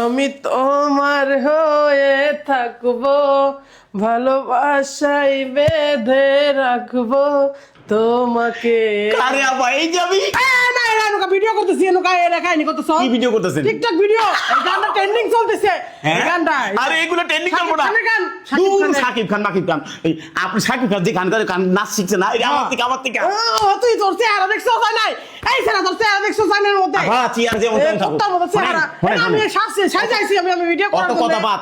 আমি তোমার হয়ে থাকব ভালোবাসাই বেঁধে রাখব তোমাকে। আরে আবা এই যাবি ভিডিও করতেছি এনুকা এ দেখাইনি করতেছ। কি ভিডিও করতেছেন? টিকটক ভিডিও এই গানটা ট্রেন্ডিং চলতেছে। এই হ্যাঁ? গানটা। আরে এগুলো ট্রেন্ডিং চলবো না। শাকিব খানের গান, শাকিব দূর সাকিব খান মাকিব খান। এই আপনি সাকিব খান যে গান করে গান নাচ শিখছে না? এটা আমার থেকে আমার থেকে। ও, তুই তোর চেহারা দেখছ তাই নাই? এই সেরা তোর চেহারা দেখছ তাই নাই মধ্যে? আবা চেয়ার যেমন এ, তেমন থাকুক। মতো চেহারা। আমি শোনেন, সাজাইছি আমি আমি ভিডিও করার কথা। বাদ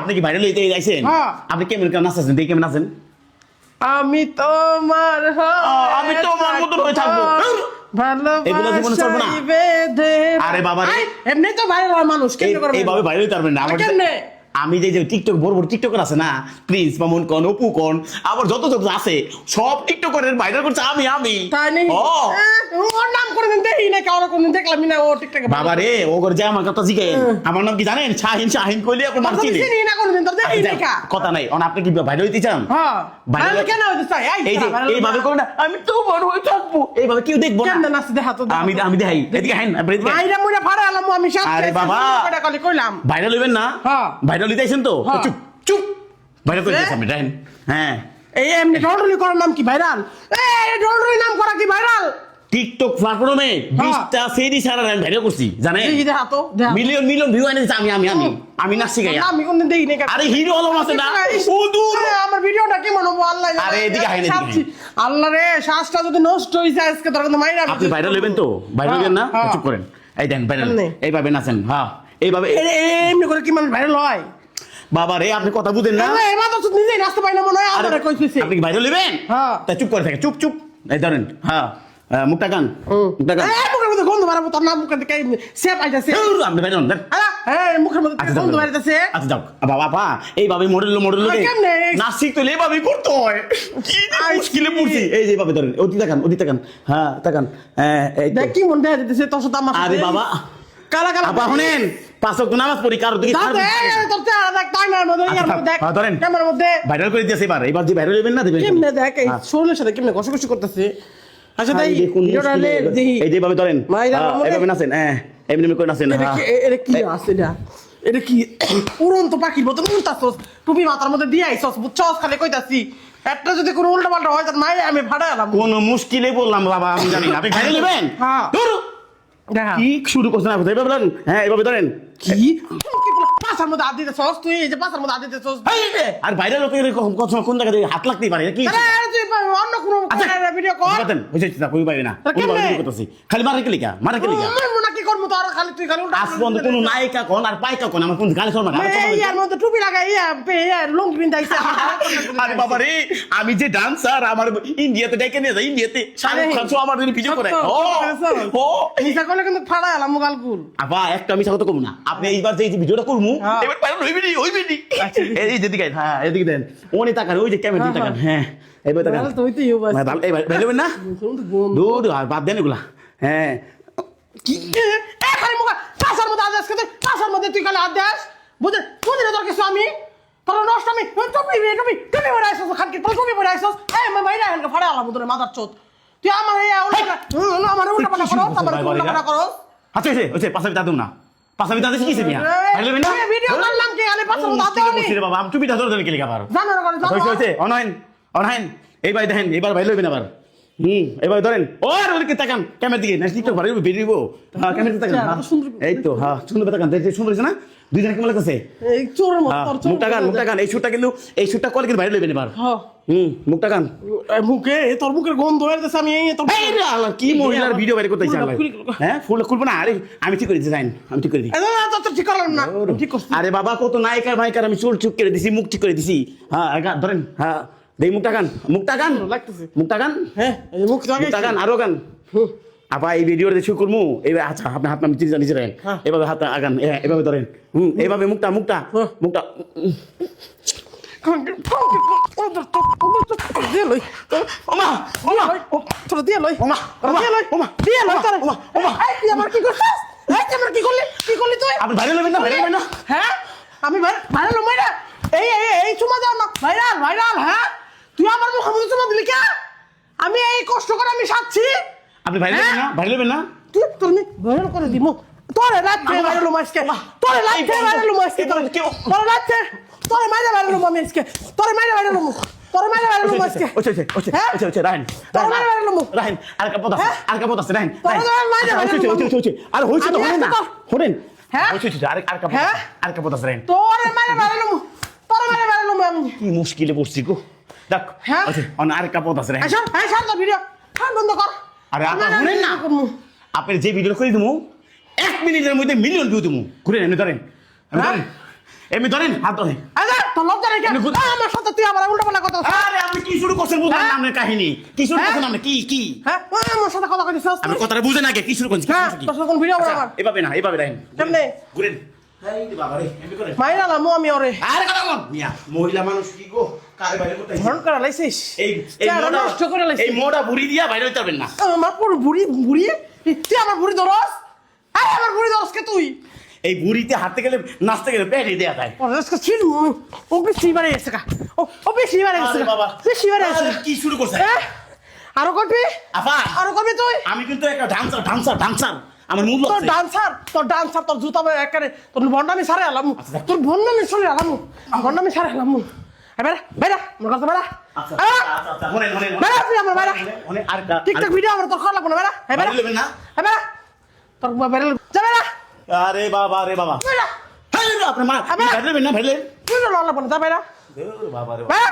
আপনি কি ভাইরাল হইতে যাইছেন? হ্যাঁ। আপনি কেমন কেমন নাচছেন? দেখি কেমন নাচেন। আমি তোমার আমি তোমার মতন হয়ে থাকব। এগুলো জীবনে চলবে না। আরে বাবা এমনি তো মানুষ এইভাবে ভাইরাল না। আমার? আমি যে যে টিকটক বড় বড় টিকটকার আছে না প্রিন্স মামুন কন অপু কন আবার যত যত আছে সব টিকটকারের ভাইরাল করছে আমি আমি। তাই নেই ও ওর নাম কোনদিন দেখি না কারও কোনদিন দেখলাম না ও টিকটকে বাবা রে ও করে যে আমার কথা জিগে আমার নাম কি জানেন? শাহিন শাহিন কইলে আপনার নাম চিনি চিনি না কোনদিন তোর দেখি না কথা নাই। অন আপনি কি ভাইরাল হইতে চান? হ্যাঁ। বাইরে- বাইরে কেন হইতে চাই? এই যে এইভাবে করে না। আমি তো বড় হয়ে থাকব। এইভাবে কেউ দেখব কেমনে না নাচ দেখা তো আমি আমি দেখাই। এদিকে হাইন আপনি এদিকে মাইরা মুইরা ফাড়া আলাম আমি সব আরে বাবা। কয়টা কলি কইলাম। ভাইরাল হইবেন না? হ্যাঁ। ভাইরাল তো? হ্যাঁ। চুপ চুপ। ভাইরাল আপনি হ্যাঁ। এই এমনি ডলডলি করার নাম কি ভাইরাল? এই ডলডলি নাম করা কি ভাইরাল? টিকটক প্ল্যাটফর্মে বিশটা সেরি সারা ভাইরাল করছি মিলিয়ন মিলিয়ন ভিউ এনেছে আমি আমি আমি। আমি নাচছি গাইয়া। আমি কোনদিন দেখি না আরে হিরো আলম আছে না? আমার ভিডিওটা কেমন হব? আল্লাহ আরে, এদিকে আয় না, আল্লাহ রে শ্বাসটা যদি নষ্ট হয়ে যায় আজকে তোর কিন্তু মাইরা আপনি ভাইরাল তো? ভাইরাল না? হ্যাঁ। চুপ করেন। এই দেন ভাইরাল। এইভাবে নাচেন হ্যাঁ। এইভাবে এমনি করে কি মানুষ ভাইরাল হয়? বাবা রে আপনি কথা বুঝেন না। এবার তো নিজেই নাচতে পারি না মনে হয় আমারে কইছিস আপনি ভাইরাল হ্যাঁ। তা চুপ করে থাকে চুপ চুপ। এই ধরেন হ্যাঁ। কান মুখটা কান এই মুখের মধ্যে গন্ধ বাড়াবো তোর নাম মুখের দিকে সেপ আইতাছে। ধুর, আপনি ভাইরাল হন, দেন। এই মুখের মধ্যে আচ্ছা গন্ধ। বাড়াইতাছে? আচ্ছা যাও। বাবা বাবা এইভাবে মডেল মডেল করতে হয়। কি যে মুশকিলে পড়ছি। এই যে এইভাবে ধরেন ওদিকে তাকান ওদিকে তাকান হ্যাঁ তাকান দেখ কি মন দেখা দিতেছে তোর সাথে আমার আরে বাবা। কালা কালা। আপা শুনেন পাঁচ ওয়াক্ত নামাজ পড়ি কারও দিকে হ্যাঁ, ধরেন। ভাইরাল করে দিয়েছে এবার এবার যে ভাইরাল হইবেন না দেবেন কেমনে দেখ হ্যাঁ। শরীরের সাথে কেমনে ঘষাঘষি করতেছে? আচ্ছা তাই এই ধরেন মাইরা মামুরে। এইভাবে নাচেন হ্যাঁ এমনি এমনি করে নাচেন এটা কি আছে এটা? এটা কি উড়ন্ত পাখির মতো উল্টাছস টুপি মাথার মধ্যে দিয়ে আইছস বুঝছস? খালি কইতাছি একটা যদি কোনো উল্টা পাল্টা হয় তার মাই আমি ভাড়া এলাম। কোন মুশকিলে বললাম বাবা আমি জানি না। আপনি ভাইরাল হইবেন হ্যাঁ। কি শুরু করছেন আপনি? এইভাবে ধরেন হ্যাঁ এইভাবে ধরেন। কি? কি পাশার মধ্যে হাত দিতেছস? তুই এই যে পাশার মধ্যে হাত এই আর কখন- কখন কোন হাত লাগতেই পারে? কি? অন্য কোনো ভিডিও কর বাতেন, হইছে না কই পাইবে না। খালি মারে মনে কি তো আর খালি তুই খালি আজ পর্যন্ত কোনো নায়িকা কোন আর পাইকা কোন আমার কোন গালি শোনা ইয়ার মধ্যে টুপি লাগাই ইয়া ইয়া লুঙ্গি পিন্দাইছে আরে বাবা রে আমি যে ডান্সার আমার ইন্ডিয়াতে ডেকে নিয়ে যায় ইন্ডিয়াতে শাহরুখ খান আমার ভিডিও করে ও ও। নিশা করলে কিন্তু ফাড়া এলাম মুগাল কুল। একটা মিশা কথা কম না। আপনি এইবার যে এই যে ভিডিওটা করমু হ্যাঁ। এবার পারেন হইবে নি হইবে নি এই যে হ্যাঁ এদিকে দেন। ওনি তাকান ওই যে ক্যামেরা দিকে তাকান হ্যাঁ। এইবার তাকান তো ভাই ভালো না? দূর বাদ দেন এগুলা। হ্যাঁ। কি? এ খালি মুগা পাশার মধ্যে আদেশ খেতে পাশার মধ্যে তুই খালি আদেশ? বুঝে বুঝে তোর কিছু আমি? তোর নষ্ট আমি? টুপি টুপি টুপি পরে খানকে তোর টুপি পরে আইসস? এই মই বাইরে আনকে ফাড়া আলাম তোর মাথার চোদ তুই আমার এই উল্টা আমার উল্টা পাল্টা করো তারপরে উল্টা পাল্টা করো আচ্ছা হয়েছে হয়েছে পাশা বিতা দেব না। পাশা বিতা কিসে ভিডিও করলাম কি? আমি মুশকিলে বাবা? আমি ধরে ধরে কেলিকা পারো জানো না হয়েছে জানো হয়েছে অনলাইন অনলাইন। এইবার দেখেন এবার ভাইলো হইবেন আবার। হুম এবার ধরেন ও আর ওদিকে তাকান ক্যামেরা দিকে। না টিকটক পারে বেরিয়ে দিব হ্যাঁ ক্যামেরা তাকান আচ্ছা, হ্যাঁ। এই তো হ্যাঁ সুন্দর তাকান দেখতে সুন্দর হয়েছে না? দুইজনে কেমন লাগতেছে? এই মতো চোর মুখটা গান মুখটা এই শুটটা কিন্তু এই শুটটা কল কিন্তু হইবেন এবার। হ্যাঁ। হুম গান মুখে এই তোর মুখের গন্ধ হয়ে যাচ্ছে আমি এই তোর এই রে আল্লাহ, কি মহিলার ভিডিও বাইরে করতে ফুলটা চাই খুলে- খুলে- হ্যাঁ ফুল খুলবো না আরে আমি ঠিক করে জাইন আমি ঠিক করে দিই না, তো ঠিক করলাম না। ঠিক আরে বাবা কত নায়িকার মাইকার আমি চুল চুপ করে দিছি মুখ ঠিক করে দিছি। হ্যাঁ ধরেন হ্যাঁ। দেই মুখটা গান মুখটা গান লাগতেছে। মুখটা গান হ্যাঁ এই মুখ গান আরও গান আপা এই ভিডিওটা শুরু করব এবার আচ্ছা আপনি হাত নাম চিন্তা নিচে রাখেন। হ্যাঁ। এভাবে হাত আগান এভাবে ধরেন। হুম এভাবে মুখটা মুখটা হ্যাঁ। মুখটা। এই এই ভাইরাল ভাইরাল হ্যাঁ? আমি ভাইরাল মাইরা এই এই এই চুমা না। ভাইরাল ভাইরাল হ্যাঁ? তুই আমার মুখে মুখে চুমা দিলি কে? আমি এই কষ্ট করে আমি সাচ্ছি আপনি ভাইরাল হবেন না? ভাইরাল হবেন না? তুই তোর আমি ভাইরাল করে দিব তোরে লাগছে ভাইরাল আজকে। তোরে লাগছে ভাইরাল আজকে তোরে। তোরে লাগছে তোরে মাইরে ভাইরাল আমি আজকে। তোরে মাইরে ভাইরাল তোরে মাইরে ভাইরাল আজকে। ওছে ওছে ওছে হ্যাঁ? ওছে ওছে রাহেন তোর মাইরে ভাইরাল রাহেন আর কাপড় আছে হ্যাঁ? আর কাপড় আছে রাহেন তোর মাইরে ভাইরাল ওছে ওছে ওছে আর হইছে তো হয় না? শুনেন হ্যাঁ? ওছে ওছে আর আর হ্যাঁ? কাপড় আছে রাহেন। তোরে মাইরে ভাইরাল তোরে মাইরে ভাইরাল আমি। কি মুশকিলে পড়ছি গো। দেখ হ্যাঁ? আছে আচ্ছা এই সার তো ভিডিও। বন্ধ কর। আরে আপা শুনেন না। আপনি যে ভিডিও করে দিমু এক মিনিটের মধ্যে মিলিয়ন ভিউ দিমু। ঘুরে এমনি ধরেন এমনি হ্যাঁ? ধরেন এমনি ধরেন হাত ধরেন। আমার সাথে তুই আবার উল্টা পাল্টা কথা। আরে আপনি কি শুরু করছেন বুঝলেন না হ্যাঁ? আপনার কাহিনী। কি শুরু হ্যাঁ? করছেন আপনি? কি কি? হ্যাঁ? আমার সাথে কথা কইছিস আমি কথাটা বুঝেন আগে কি শুরু করছেন? হ্যাঁ, তোর কোন ভিডিও আচ্ছা, আমার? এভাবে না এভাবে রাখেন। কেমনে? ঘুরেন। এই বাবা রে এমনি করেন। মাইরা লামু আমি ওরে। আরে কথা বল। মিয়া মহিলা মানুষ কি গো? করে লাইছিস? এই এই নষ্ট করে লাইছিস। এই মোড়া বুড়ি দিয়া বাইরে হইতে পারবেন না। আমার পুরো বুড়ি বুড়ি তুই আমার বুড়ি ধরস? আরে আমার বুড়ি ধরস কে তুই? এই বুড়িতে হাঁটতে গেলে নাচতে গেলে পেটে দেয়া যায়। ও বেশি বারে গেছে ও ও বেশি বারে গেছে বাবা। বেশি বারে গেছে কি শুরু করছেন হ্যাঁ? আরও করবি? আপা আরও করবি তুই? আমি কিন্তু একটা ডান্সার ডান্সার ডান্সার আমার মূল তোর ডান্সার তোর ডান্সার তোর জুতা একারে তোর ভন্ডামি সারে আলাম। আচ্ছা। তোর ভন্ডামি সরে আলাম। ভন্ডামি সারে আলাম। মোর আর বেড়া আরে বাবা রে বাবা। বেড়া রে আপনার মা আবার? বাইরে। লবেন না বাইরে। তুই তো লাগবো না যা বেড়া বাবা বাবা